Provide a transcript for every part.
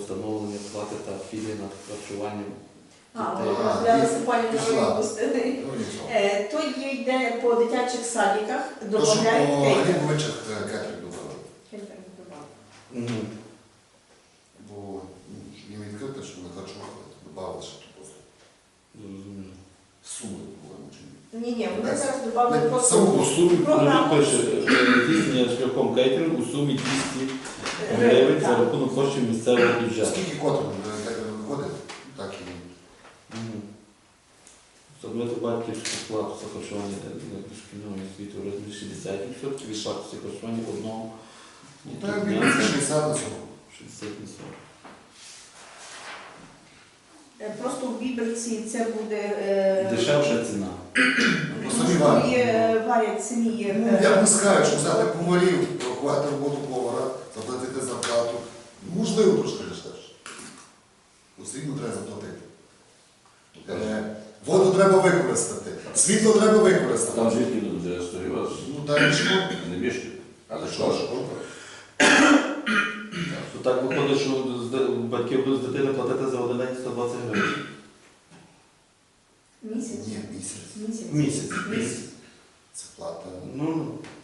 встановлення плати та пільги на харчування. А, ми розгляли Степанівну Пішла. відпустили. Ну нічого. Е, То є йде по дитячих садиках, То, що додають по кейтинг. Кетрик. Мгм. Бо ну, їм відкрити, щоб не харчували, додавали ще ту послугу. Зрозуміло. Суми, по-моєму, чи ні? Ні, ні, вони зараз додали Ми просто саму У сумі Програма. пише е, здійснення шляхом кейтерингу у сумі 200 е, гривень за рахунок коштів місцевого бюджету. Скільки котом як він виходить, так і Мгм. Встановити батьківську плату за харчування для дошкільної освіти у розмірі 60% від вартості харчування одного Ну, так більше 60 на цьому. 60 на 40. Е, Просто в Біберці це буде... е, Дешевша ціна. Ну, самі варять. Є, варять самі. є, Ну, е, Я б не скажу, що взяти поварів, порахувати роботу. Можливо, трошки. Все рівно треба заплатити. Е, Воду треба використати, світло треба Там використати. звідки тут вже стоїть вас? Ну так і що? Не більше. Але що ж? ж? То так виходить, що з батьки будуть з дитини платити за один день 120 гривень. Місяць. Ні, місяць. Місяць. Місяць. Це плата. Ну,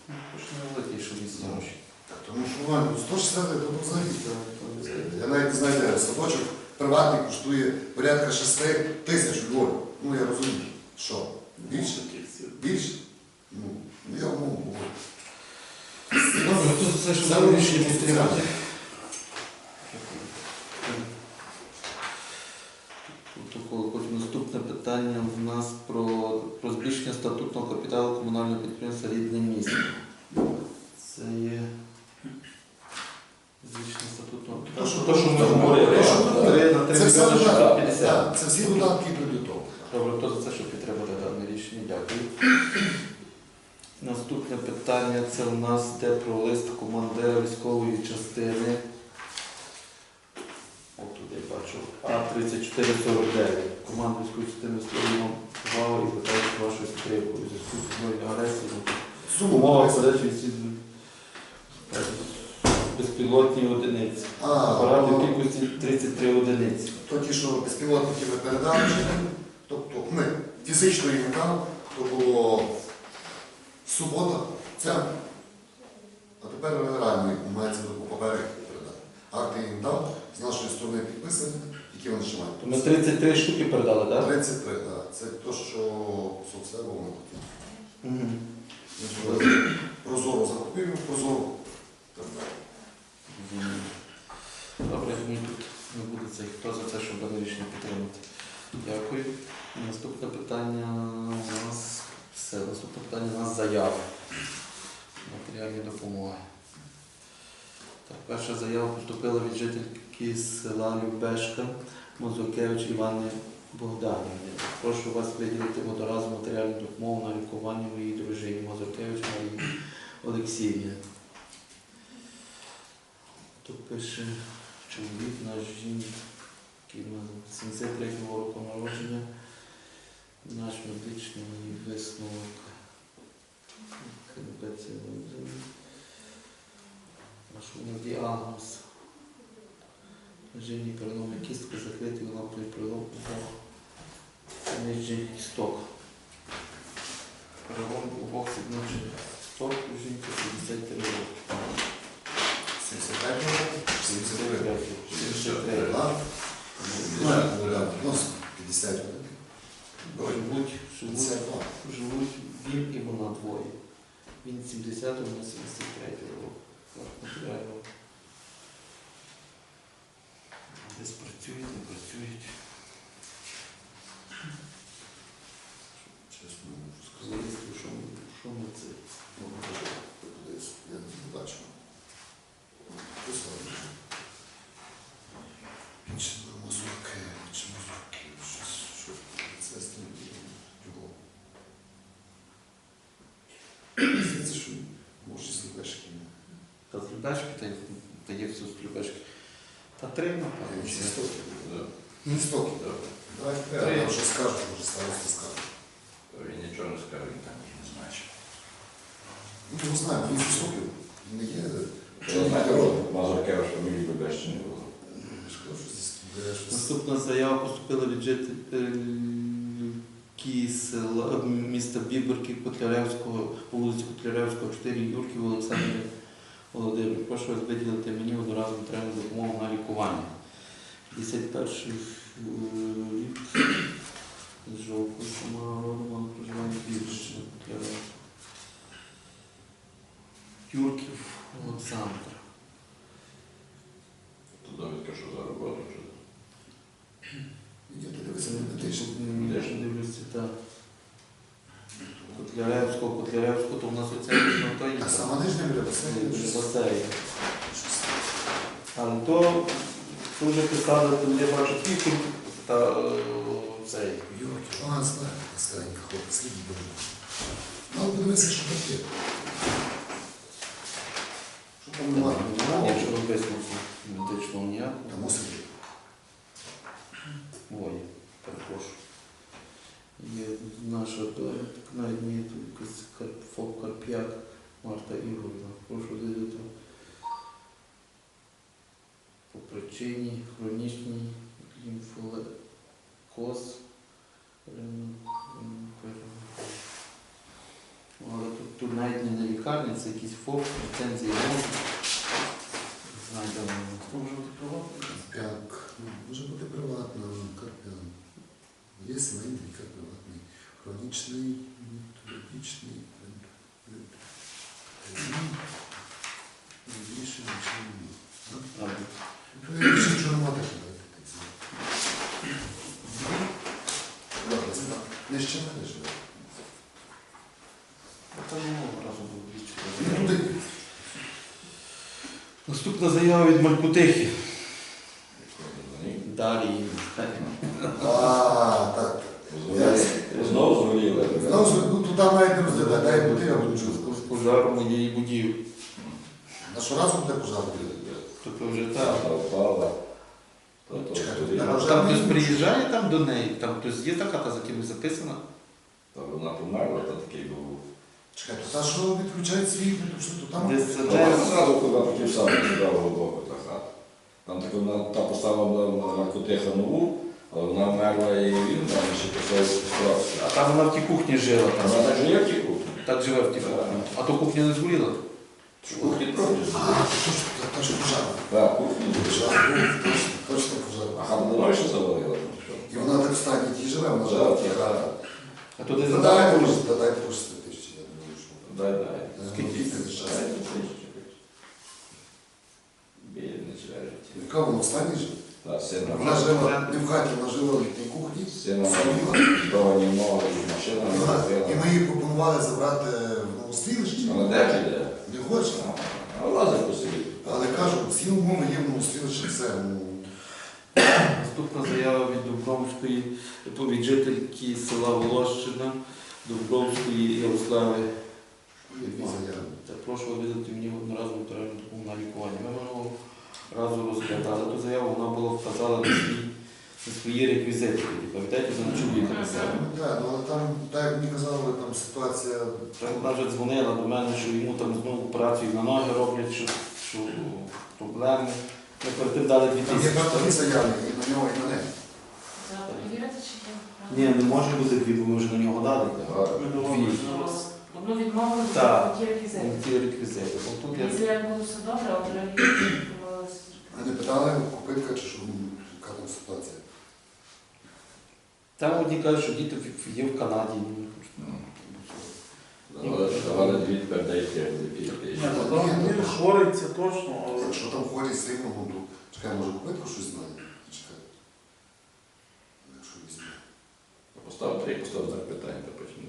ну, хоч не великий, що місяць гроші. Так, тому що ну, 160 то взагалі. Я навіть не знаю, де садочок приватний коштує порядка 6 тисяч Львові. Ну я розумію. Що? Більше? Більше? Ну, ну, я умовно говорю. Добре, це, рішення підтримати? Протокол. Потім наступне питання в нас про, про збільшення статутного капіталу комунального підприємства рідне місто. Це є збільшення статутного То, капіталу. що- То, що ми то, говорили, то, що що ми три на три Це все мільйони додатки. 650. Так, Це всі додатки йдуть до того. Добре, хто за це, щоб підтримати дане рішення? Дякую. Наступне питання це у нас йде про лист командира військової частини. От тут я бачу. А3449. Команда військової частини створюємо увагу і питають вашої підтримки у зв'язку з збройною агресією. Суму Умова дивися. подачі всі безпілотні одиниці. А, Апарати в ну, кількості 33 одиниці. то ті, що безпілотники ми передали, тобто ми фізично їм дали, то було субота, це, а тепер реально мається по папері передати. Акти їм дав, з нашої сторони підписані, які вони ще мають. То ми 33 штуки передали, так? 33, так. Це те, що соцсерво воно таке. Угу. Ми зробили прозору закупівлю, прозору. Так далі. Добре, ні, тут не буде цей. Хто за це, щоб дане рішення підтримати? Дякую. Наступне питання у нас все. Наступне питання у нас заява. Матеріальні допомоги. Так, перша заява поступила від жительки села Любешка Мозокевич Івани Богданівни. Прошу вас виділити одноразову матеріальну допомогу на лікування моїй дружині Мозокевич Марії Олексіївні. Тут пише Чумбит на Жинкина, 73-го урока на Роженя, наш отличный вес наука. Капец, я не Наш диагноз. Жени преноме кистка, захветил на при прелом, между сток. Прелом глубок сигнал, сток, жинка 73 урока. 73, 79, 64, Живуть, живуть, він і вона двоє. Він 70 го на 73 року. Десь працюють, не працюють. Чесно, що ми це. Та з Любешки, та є все з Любешки. Та три, напевно. Чи- стоки? Да. Не стоки. Давай, Три. я вже скажу, може староста скаже. Він нічого не скаже, він там не знає. Ну, не знаю, він зі стоків. Не є. Мазуркевич фамілії Бебещини було. Я ж Наступна заява поступила від жителів міста Біберки Котляревського, по вулиці Котляревського, 4 Юрків Олександр Володимир. Прошу вас виділити мені одноразову матеріальну допомогу на лікування. 51 рік з жовтня, що мала родина проживання більше. Юрків Олександр. То довідка, що за роботу, медичний. Я ж дивлюся, так. Котляревського, Котляревського, то в нас оця ну, то є. А сама нижня біля басейну. Але то, то вже писали, то я бачу тільки та е, цей. Юрки, а, знаю, старенька хлопець, скільки буде. Ну, подивися, що таке. Що там немає? Якщо висновку медичного ніякого. Та мусить. Ой, перепрошую. Є наша навіть мені ФОП Карп'як Марта Ігорівна. Прошу дивити. По причині пер- Ну, Але тут, тут навіть не на лікарні, це якийсь ФОП, ліцензії можна. Знайдемо. Може бути приватний? Карп'як. Ну, Може бути приватна, карп'ян. Є сімейний лікар приватний. Хронічний, мітологічний. Більше нічого. А, Ну, Більше нічого. Добре, це так. Не ще мене живе. Та минулого разу був Ну, двічі. Наступна заява від Малькутихи. за ним. Дарії. А, так. Ясно. Знову згоріли. Знову ж, ну, туди навіть не розглядає, дай бути, я буду чути. З пожару моєї будівлі. На що разу буде пожар? Тобто вже так. Впала. То то Чекай, згоріло. а вже- Там хтось приїжджає там до неї, там хтось є та хата за кимось записана. Та вона померла, та такий був. Чекай, то та, що відключають світло, то що то там? Десь це Та де. вона зразу туди хотів сам з боку та хата. Там така вона та поставила була на котиха нову, але вона вмерла і він там ще пішов. А там вона в тій кухні жила. А вона так в тій кухні. Так живе в тій. А то кухня не згоріла. Пожар. Так, кухні Пожар точно, точно А давно ще завалила. І вона так в стані тій живе, вона живе в тій хаті. А то задали. дай Боже, дай Боже, тисячі, я думаю, що. Дай, дай. Скільки ти за час? Дай, тисячу. Бідне чоловіче. Яка вона в стані живе? Сина. Вона жила не в хаті, вона жила в тій кухні. Сина Саміла. довані ноги, машина І не І ми її пропонували забрати в новострілище. Вона де піде? Не хоче. А лазить по селі. Але кажу, всі умови є в новострілищі, все. Наступна заява від Дубровської, від жительки села Волощина, Дубровської Ярослави. Прошу видати мені одноразову матеріальну на лікування. Ми минулого разу розглядали ту заяву, вона була вказала на, свій, на свої реквізити. Пам'ятаєте, за чоловіка писала. Ну, так, ну, але там, так як мені казали, там ситуація. Так вона вже дзвонила до мене, що йому там знову операцію на ноги роблять, що, що проблеми. Ми перед тим дали дві Там є тисячі. заяви, і на нього, і на неї. Перевірити, чи Ні, не може бути дві, бо ми вже на нього дали. Дві. Одну відмову Так. ті реквізити. Ці реквізити. Бо тут я Якщо як буде все добре. А не питали, купитка чи що, ну, яка там ситуація. Там одні кажуть, що діти є в Канаді. Давали, давали дві, тепер дайте дві Ні, тисячі. ну він хворий, це точно, але Якщо там ходять сильно, ну то чекай, може купитку щось знає. Чекай. Якщо візьме. Постав три, постав знак питання, то потім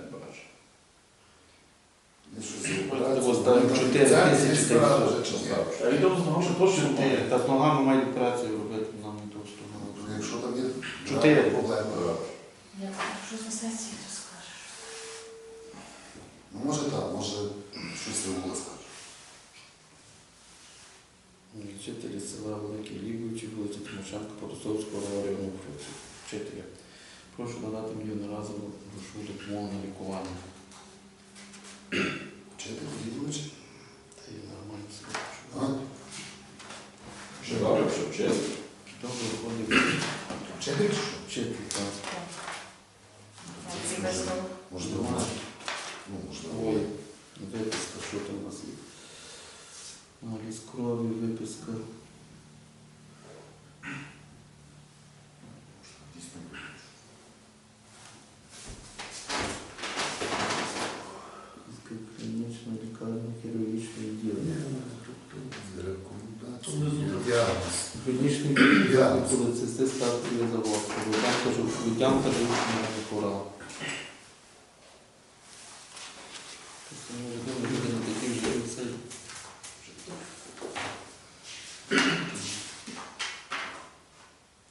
а відомо з гроші точно Чотири. Та з ногами мають операцію робити, нам не то що. Якщо там є Чотири. проблеми. Якщо на сесії, то скажеш. Ну може так, може щось не було скаже. Вчителі села Великий Лібовичі, вулиця Тимошенка, Потосовського району вчителя. Прошу надати мені одноразову грошову допомогу на лікування. тисяч вчитель. Поліцисти стартові заводки. Там кажу, людям кажу, що не хвора. Просто не можу люди на таких же цей.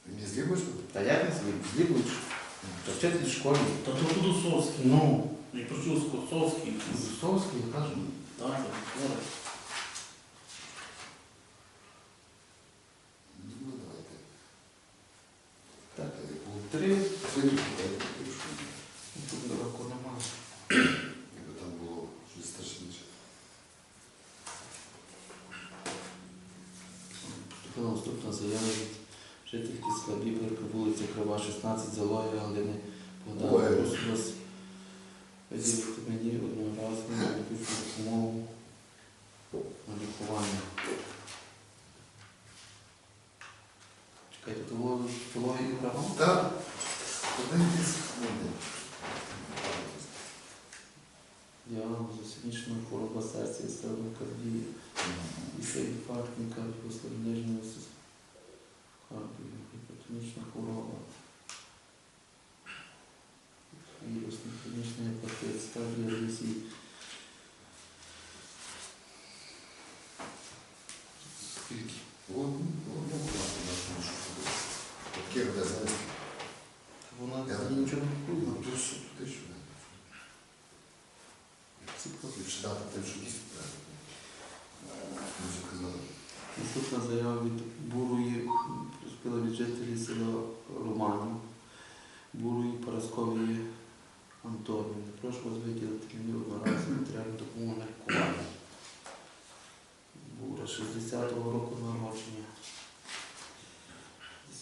Не злібиш? Та як не звик? Злібуч. Та вчитель в школі. Та то Кудусовський. Ну, Я прочув Скосовський. Зусовський, я кажу. Так, так, добре. Ну, давайте. Так, Е, було три. Три, давайте, якщо Тут дураку немає. якби там було щось страшніше. Поступила наступна заява від жительки села Біберка, вулиця Крива, 16, Залої, Галини Богдана. Ой. Прошу вас виділити мені одноразову медичну допомогу на лікування. Чекайте, то було Залої Крива? Так. Один із. ну, ні. Синічна хвороба серця і ставлення кардії. Після інфарктника, після нижнього кардію, гіпертонічна хвороба. Вірусний хронічний гепатит, стадія лісі.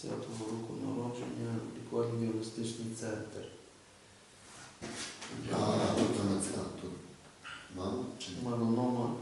10-го року народження, лікувальний діагностичний центр. А, тут вона ця, тут. Мама чи ні? Меланома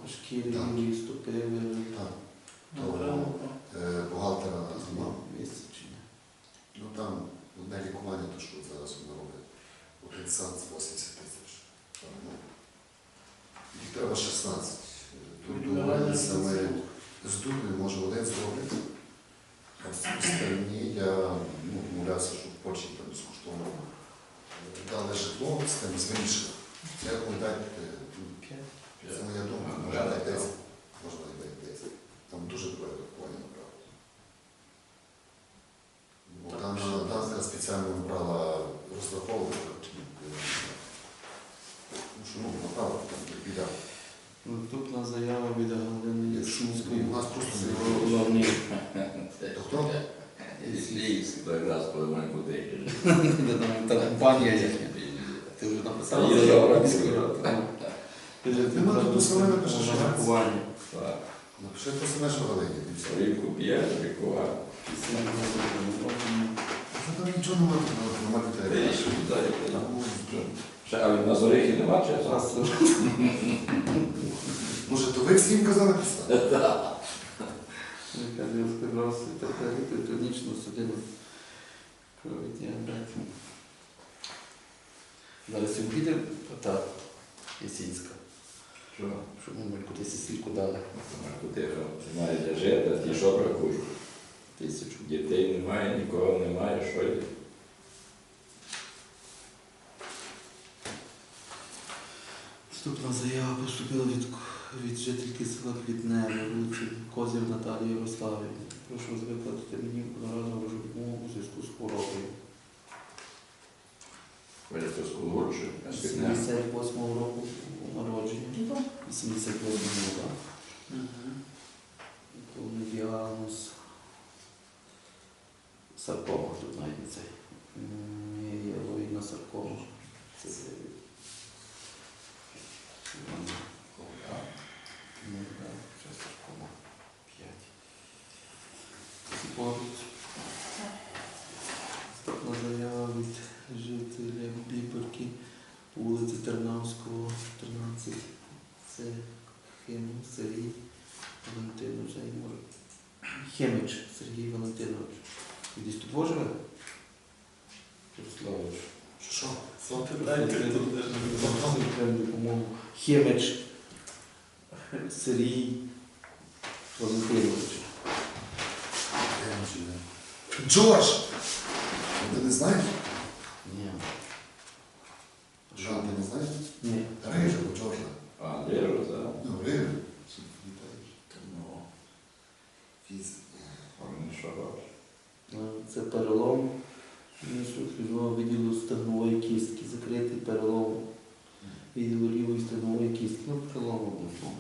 Та компанія їхня. Ти вже написав Є заяву ради. Нема тут саме напише, що на лікування. Так. Напиши то саме, що п'є, лікувати. Після народження. Що там нічого немає, що віддає? Ще, а він на зорихі нема чи? Може, то ви всім казали писати? Кардіосклероз, гіпертонічну судину. Крові діабет. Зараз він піде, та Ясінська. Що? Що ми кудись сільку дали. Куди немає де жити, а ті що бракує? Тисячу. Дітей немає, нікого немає, що йде? Наступна заява поступила від, від жительки села Квітневе, вулиці Козір Наталії Ярославівни. Прошу виплатити мені одноразову допомогу у зв'язку з хворобою. Ходять з кулурчу, а З скільки 78-го року народження. 88-го, так. Повний діагноз. Саркома тут навіть не цей. Валентинович, я не можу. Хемич Сергій Валентинович. Ви Десь тут во живе? Ярославович. Що? Допомогу. Хемич Сергій Валентинович. Джордж! Ти не знаєш? Ні. Жан, ти не знаєш? Перелом був.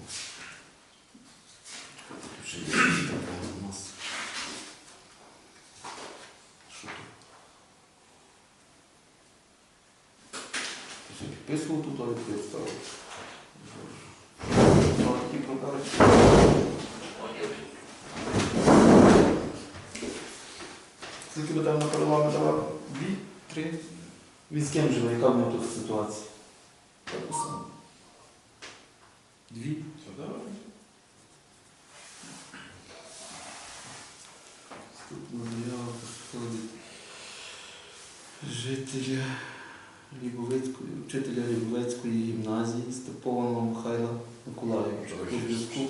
Тут ще є. Що. Ну, такі подарки. Скільки там на переломі давав? Дві? Три? Він з ким живе? Яка в нього тут ситуація? Так само. Дві? Все, давай. Наступна заява жителя Лібовицької, вчителя Лібовицької гімназії Степованого Михайла Миколаївича. У зв'язку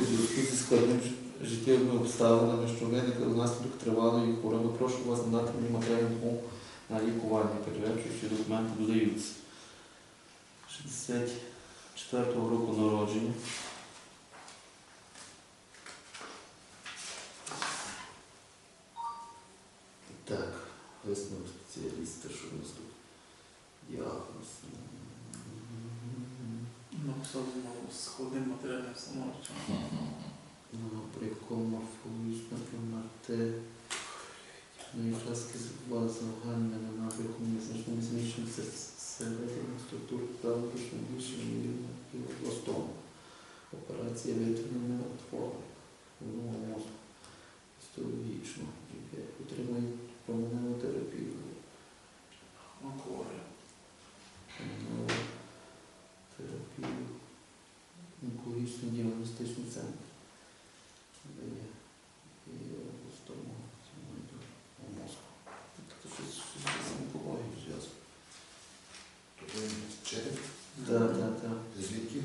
у зв'язку зі складним ж- життєвими обставинами, що виникли внаслідок тривалої хвороби, прошу вас надати мені матеріальну допомогу на лікування. Переречуючі документи додаються. 64-го року народження. Так, висновок спеціаліста, що у нас тут? Діагноз. Ну, все знову з матеріальним становищем. Ну, при якому морфологічна примарте ну, фраски була загальнена напрямку незначними зміщенням середини структур правдочно більшими рівня і областом. Операція витримання отвору головного мозку. Гістологічно. Отримують променеву терапію. Онкологія. Терапію. Онкологічний діагностичний центр. Де є і областому цьому мозку. Тобто щось щось з онкологією зв'язку. Тобто він вчитель? Так, так, так. Ти звідки?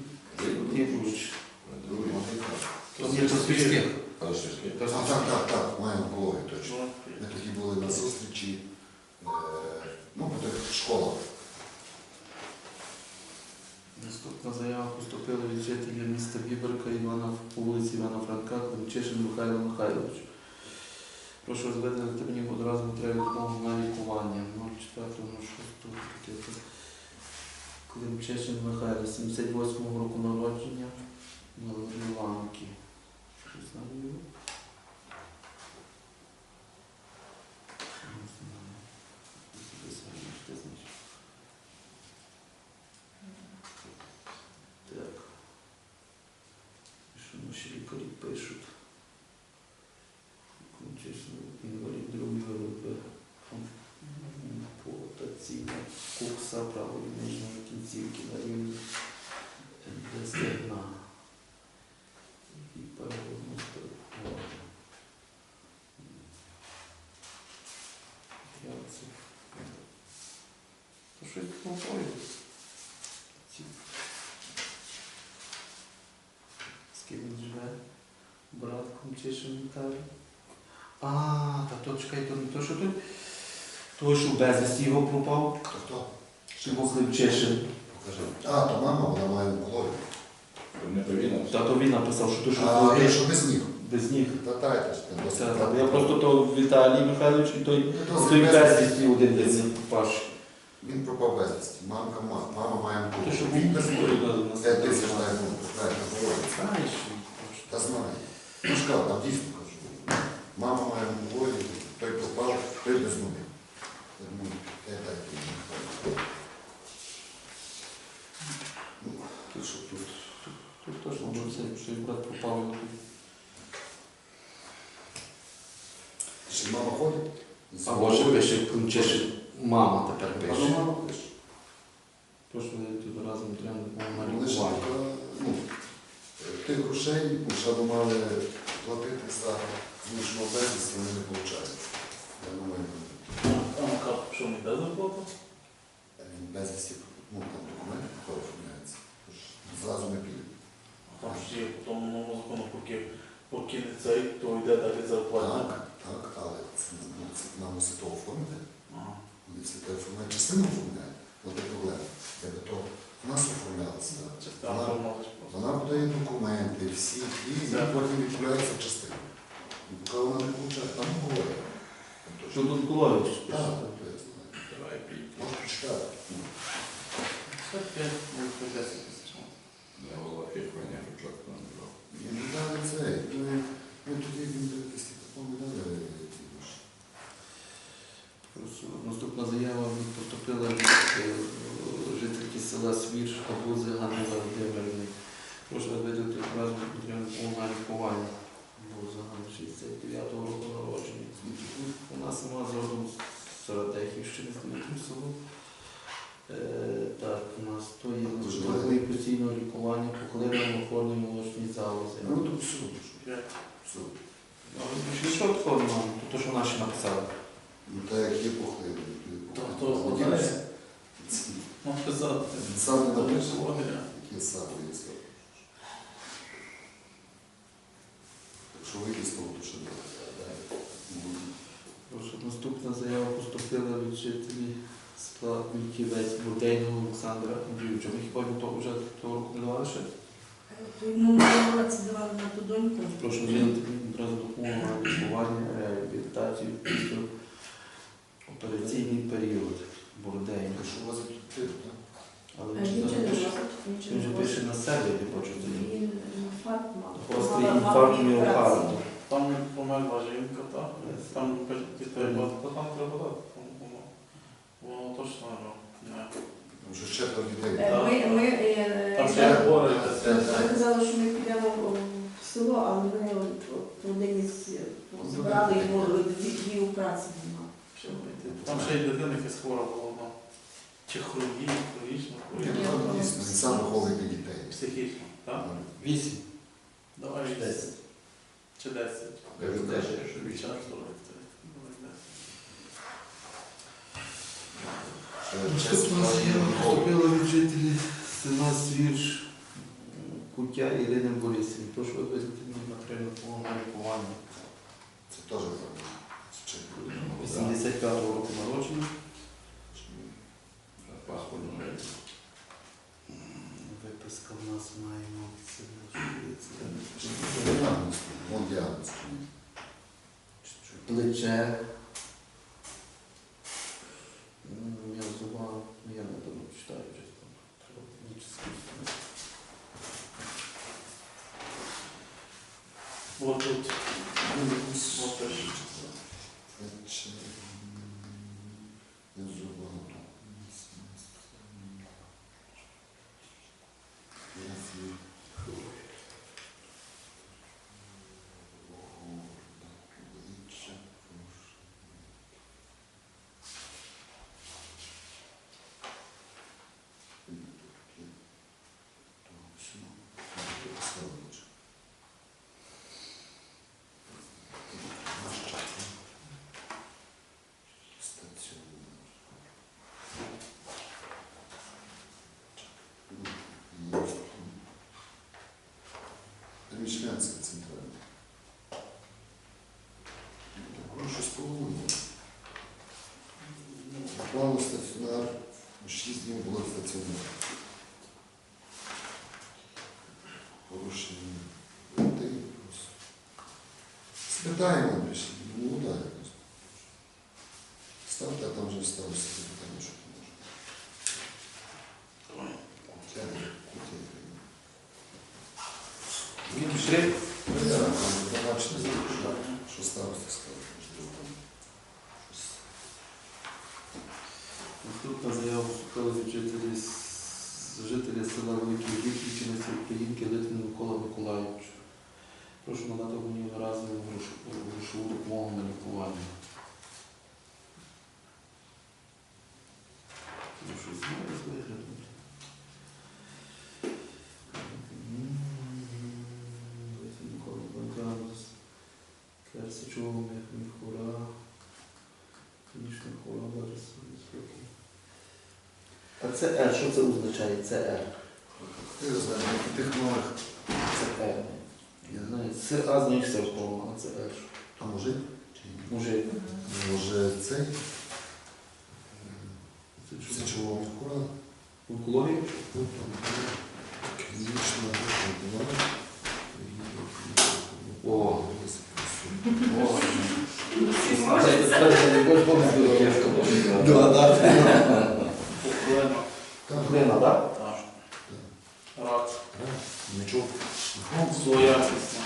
Ігруч. Другий. Ні, то спільських. А, так, так, так, маю онкологію, точно. Ну, Ми тоді були на зустрічі, е, ну, по тих школах. Наступна заява поступила від жителя міста Біберка Івана по вулиці Івана Франка, Климчишин Михайло Михайлович. Прошу розвидати мені одразу матеріальну допомогу на лікування. 04.06. Климчишин Михайло, 78-го року народження, групи. Ампутаційна кукса правої нижньої кінцівки на рівні до стегна. І перегорнути голову. Я це. То щось попою. Ці з ким він живе? Брат Комчишин Віталій. А, та то чекай, то не то, що той. Той, що безвісті його пропав. Хто? Його Климчишин. А, то мама, вона має онкологію. Не повинен. Та то він написав, що що А, я що без них? без ніг. Та дайте ж, ти Це, так. Я просто то Віталій Михайлович і той, Ну, той без- безвісті один десь пропавший. Він пропав безвісті. Мамка, ма- мама має Той, що онкологію. був без ніг. Це ти ж знає, ну. Знаєш, Та знає. Ну ж там дійсно кажу. Мама має онкологію, той пропав, той без ноги. Ну, я так і не знаю. тут що тут? Тут точно може це, що брат пропав. Чи мама ходить? А може пише Климчишин. Мама тепер А пише. до мами пише. Прошу тут разом ж лікування. така, ну, тих грошей, ми ще би мали платити за змушену безвість, вони не получають. Я думаю, Там кап, що не йде зарплата? він безвісті, ну там документи оформляється. Зразу не піде. Там ж є по тому новому закону, поки, поки не цей, то йде далі зарплата. Так, так, але це, ну, це нам мусить то оформити. Ага. Всі те оформляють, частину оформляють. От і проблема. Якби то в нас оформлялося. Вона, вона подає документи всі, і Це. потім відправляється частина. І поки вона не получає, там говорить. Тобто, Що тут Кулович? Так, то я знаю. Давай пій. Можеш почитати. Ну, Це п'ять, може, по 10 тисяч. Я голова фірмання, ручок там брав. і не дали це. Ми, ми тоді такому дали. ті гроші. Наступна заява від потерпіла від е, жительки села Свірш Абузи Ганни Володимирівни. Прошу видати разом на лікування. Абуза Ганна 69-го року народження. У нас нема згодом Саратехівщини з Дмитром село. Е, так, у нас то є можливий постійного лікування по хлебному формі молочній залози. Ну тут все, що. П'ять. Все. Але більше що такого немає, то що наші написали. Ну так як є похлиби. Тобто, одягнеться. Можна сказати. Сам не. Володя. Які саме є це. Якщо з того, то ще не. Прошу, наступна заява поступила від жителів села Мільківець Будейного Олександра Андрійовича. Ми хіба йому того вже того року не давали ще? Ну, ми це давали на ту доньку. Прошу виділити одразу допомогу на лікування, реабілітацію після операційний період Бурдейний. Якщо у вас тут? Але Е, він Нічого не же носить, нічого він же не пише на себе, я тоді. Він інфаркт мав. Гострий інфаркт міокарду. Там померла жінка, так? Там кажуть, треба, там треба дати. Воно, точно не. Там вже четверо дітей. Е, Ми, ми, е, Там ще я- є. Ми казали, що ми підемо в село, але ми от- один із збирали йому дві, дві операції. нема. Там ще й дитина якась хвора була. ну, Чи хронічна, хронічна, Ні, хворіла. ну, там дійсно, Він сам виховує дітей. Психічно, так? Вісім. Давай 10. Чи 10. Я вже теж, якщо Час вічно. давай, давай 10. Ще Наступна заява поступила від жителів села Свірш Куття Ірини Борисівни. Прошу визнати матеріальну допомогу на лікування. Це теж четверо. 85-го року народження. Виписка в нас маємо. Це плече. М, Я зубав, я не давно читаю чесно. Треба ніч скрізь. Вот тут. Ну, якусь- Вот теж. Це чи- Я зубав. Я зі- Обличчя. Мішлянська центральна. Ну, щось половину. Плану стаціонар, 6 днів було стаціонар. Порушення. Спитаємо більше, ну да, якось. Ставте, а там вже ставишся питання, що ти можеш. Давай. Я не хотів. Він шрифт. Ну, я там побачите, що старості сказав. Наступна заява поступила від жителів з жителя села Великий Віхівщини Українки Литвин Микола Миколаївич. Прошу надати мені одноразову грошу- грошову допомогу на лікування. Ну, щось знаю з виглядом. Микола Богданус, Чого міхура, Нічна хура, Лариса. А це Р, що це означає? Це Р. Ти знаєш, тих нових. Це Р. Я знаю, це А знаєш це вколо, а це Р. А може? Чи ні? Мужик. Може цей? Це Це що? чого кура? Онкологія? Клінічна допомога. О. О, О, Всі Це зможуть. тепер не будеш повністю Да, да. Проблема. Так. Глина, так? Рак. Нічого. Злоякісна.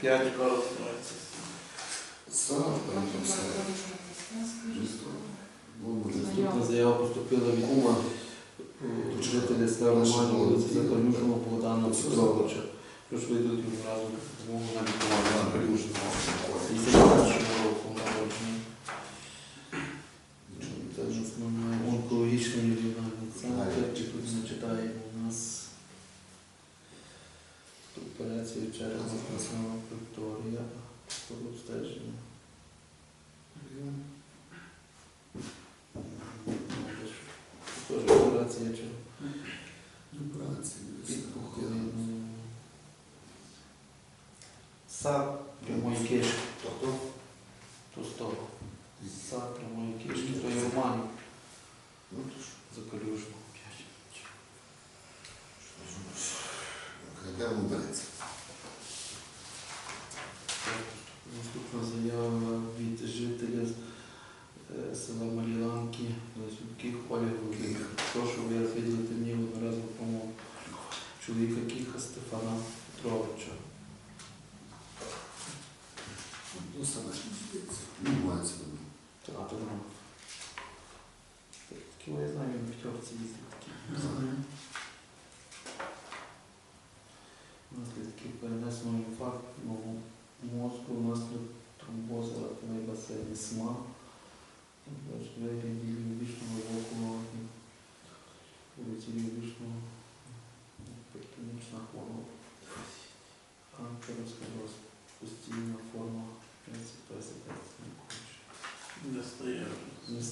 П'ять. Яка розвивається. Сам там все. Наступна заява поступила від Кума жителя Старомальної вулиці Закалюжного Богдана Петровича. Прошу видати йому разом допомогу на лікування на Калюжного. 51 року народження. Це ж основне онкологічний регіональний центр, чи тут не читаємо у нас операція через запасного Вікторія, обстеження. Теж операція чи під пуховиною. Сад прямої кишки, Тобто? то з того. Сад прямої кишки, то є Роман Ну, то ж. закалюжно. Де він береться? Не